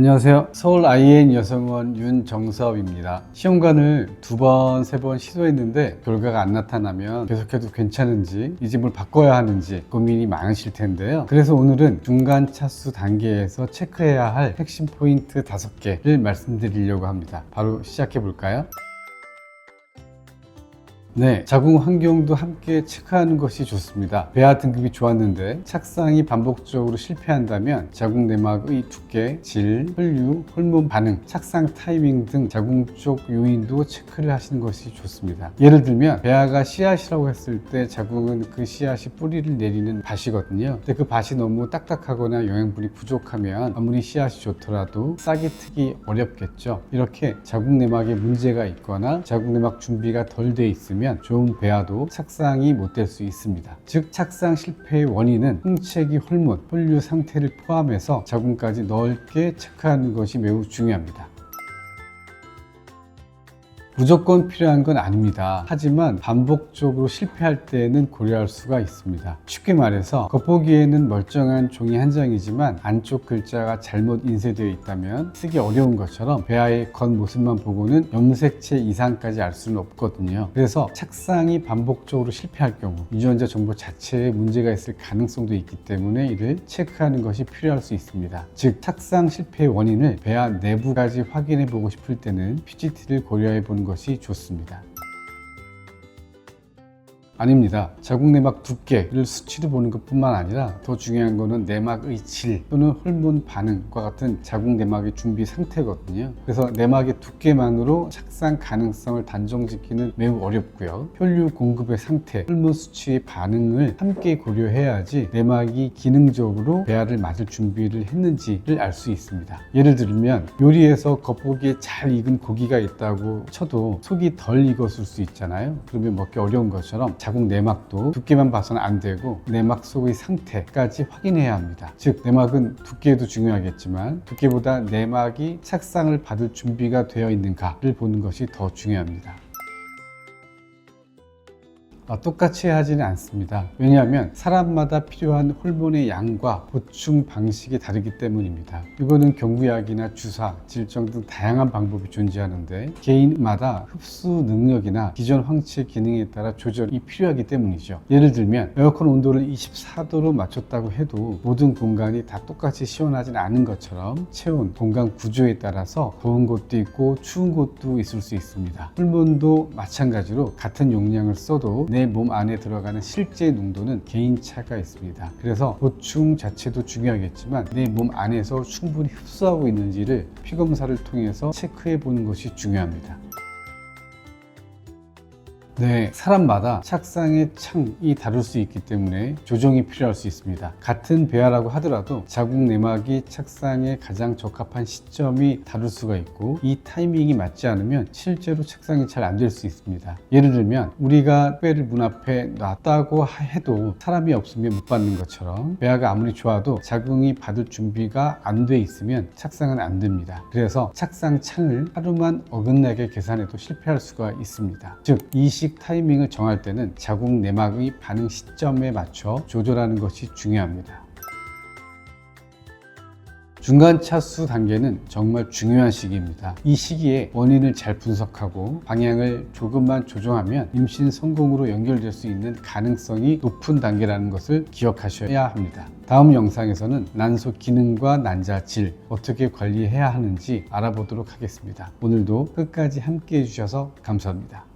안녕하세요. 서울 IN 여성원 윤정섭입니다. 시험관을 두 번, 세 번 시도했는데 결과가 안 나타나면 계속해도 괜찮은지 이 집을 바꿔야 하는지 고민이 많으실 텐데요. 그래서 오늘은 중간 차수 단계에서 체크해야 할 핵심 포인트 다섯 개를 말씀드리려고 합니다. 바로 시작해 볼까요? 네, 자궁 환경도 함께 체크하는 것이 좋습니다. 배아 등급이 좋았는데 착상이 반복적으로 실패한다면 자궁 내막의 두께, 질, 혈류, 호르몬 반응, 착상 타이밍 등 자궁 쪽 요인도 체크를 하시는 것이 좋습니다. 예를 들면 배아가 씨앗이라고 했을 때 자궁은 그 씨앗이 뿌리를 내리는 밭이거든요. 근데 그 밭이 너무 딱딱하거나 영양분이 부족하면 아무리 씨앗이 좋더라도 싹이 트기 어렵겠죠. 이렇게 자궁 내막에 문제가 있거나 자궁 내막 준비가 덜 돼 있으면 좋은 배아도 착상이 못 될 수 있습니다. 즉 착상 실패의 원인은 홍채기 호르몬, 혈류 상태를 포함해서 자궁까지 넓게 체크하는 것이 매우 중요합니다. 무조건 필요한 건 아닙니다. 하지만 반복적으로 실패할 때에는 고려할 수가 있습니다. 쉽게 말해서 겉보기에는 멀쩡한 종이 한 장이지만 안쪽 글자가 잘못 인쇄되어 있다면 쓰기 어려운 것처럼 배아의 겉모습만 보고는 염색체 이상까지 알 수는 없거든요. 그래서 착상이 반복적으로 실패할 경우 유전자 정보 자체에 문제가 있을 가능성도 있기 때문에 이를 체크하는 것이 필요할 수 있습니다. 즉 착상 실패의 원인을 배아 내부까지 확인해 보고 싶을 때는 PGT를 고려해 보는 것이 좋습니다. 아닙니다. 자궁 내막 두께를 수치로 보는 것뿐만 아니라 더 중요한 것은 내막의 질 또는 호르몬 반응과 같은 자궁 내막의 준비 상태거든요. 그래서 내막의 두께만으로 착상 가능성을 단정짓기는 매우 어렵고요. 혈류 공급의 상태, 호르몬 수치의 반응을 함께 고려해야지 내막이 기능적으로 배아를 맞을 준비를 했는지를 알 수 있습니다. 예를 들면 요리에서 겉보기에 잘 익은 고기가 있다고 쳐도 속이 덜 익었을 수 있잖아요. 그러면 먹기 어려운 것처럼 자궁 내막도 두께만 봐서는 안 되고 내막 속의 상태까지 확인해야 합니다. 즉 내막은 두께도 중요하겠지만 두께보다 내막이 착상을 받을 준비가 되어 있는가를 보는 것이 더 중요합니다. 아, 똑같이 하지는 않습니다. 왜냐하면 사람마다 필요한 호르몬의 양과 보충 방식이 다르기 때문입니다. 이거는 경구약이나 주사, 질정 등 다양한 방법이 존재하는데 개인마다 흡수 능력이나 기존 황체 기능에 따라 조절이 필요하기 때문이죠. 예를 들면 에어컨 온도를 24도로 맞췄다고 해도 모든 공간이 다 똑같이 시원하진 않은 것처럼 체온, 공간 구조에 따라서 더운 곳도 있고 추운 곳도 있을 수 있습니다. 호르몬도 마찬가지로 같은 용량을 써도 내 몸 안에 들어가는 실제 농도는 개인차가 있습니다. 그래서 보충 자체도 중요하겠지만 내 몸 안에서 충분히 흡수하고 있는지를 피 검사를 통해서 체크해 보는 것이 중요합니다. 네, 사람마다 착상의 창이 다를 수 있기 때문에 조정이 필요할 수 있습니다. 같은 배아라고 하더라도 자궁 내막이 착상에 가장 적합한 시점이 다를 수가 있고 이 타이밍이 맞지 않으면 실제로 착상이 잘 안 될 수 있습니다. 예를 들면 우리가 배를 문 앞에 놨다고 해도 사람이 없으면 못 받는 것처럼 배아가 아무리 좋아도 자궁이 받을 준비가 안 돼 있으면 착상은 안 됩니다. 그래서 착상 창을 하루만 어긋나게 계산해도 실패할 수가 있습니다. 즉이 식 타이밍을 정할 때는 자궁 내막의 반응 시점에 맞춰 조절하는 것이 중요합니다. 중간 차수 단계는 정말 중요한 시기입니다. 이 시기에 원인을 잘 분석하고 방향을 조금만 조정하면 임신 성공으로 연결될 수 있는 가능성이 높은 단계라는 것을 기억하셔야 합니다. 다음 영상에서는 난소 기능과 난자 질 어떻게 관리해야 하는지 알아보도록 하겠습니다. 오늘도 끝까지 함께 해주셔서 감사합니다.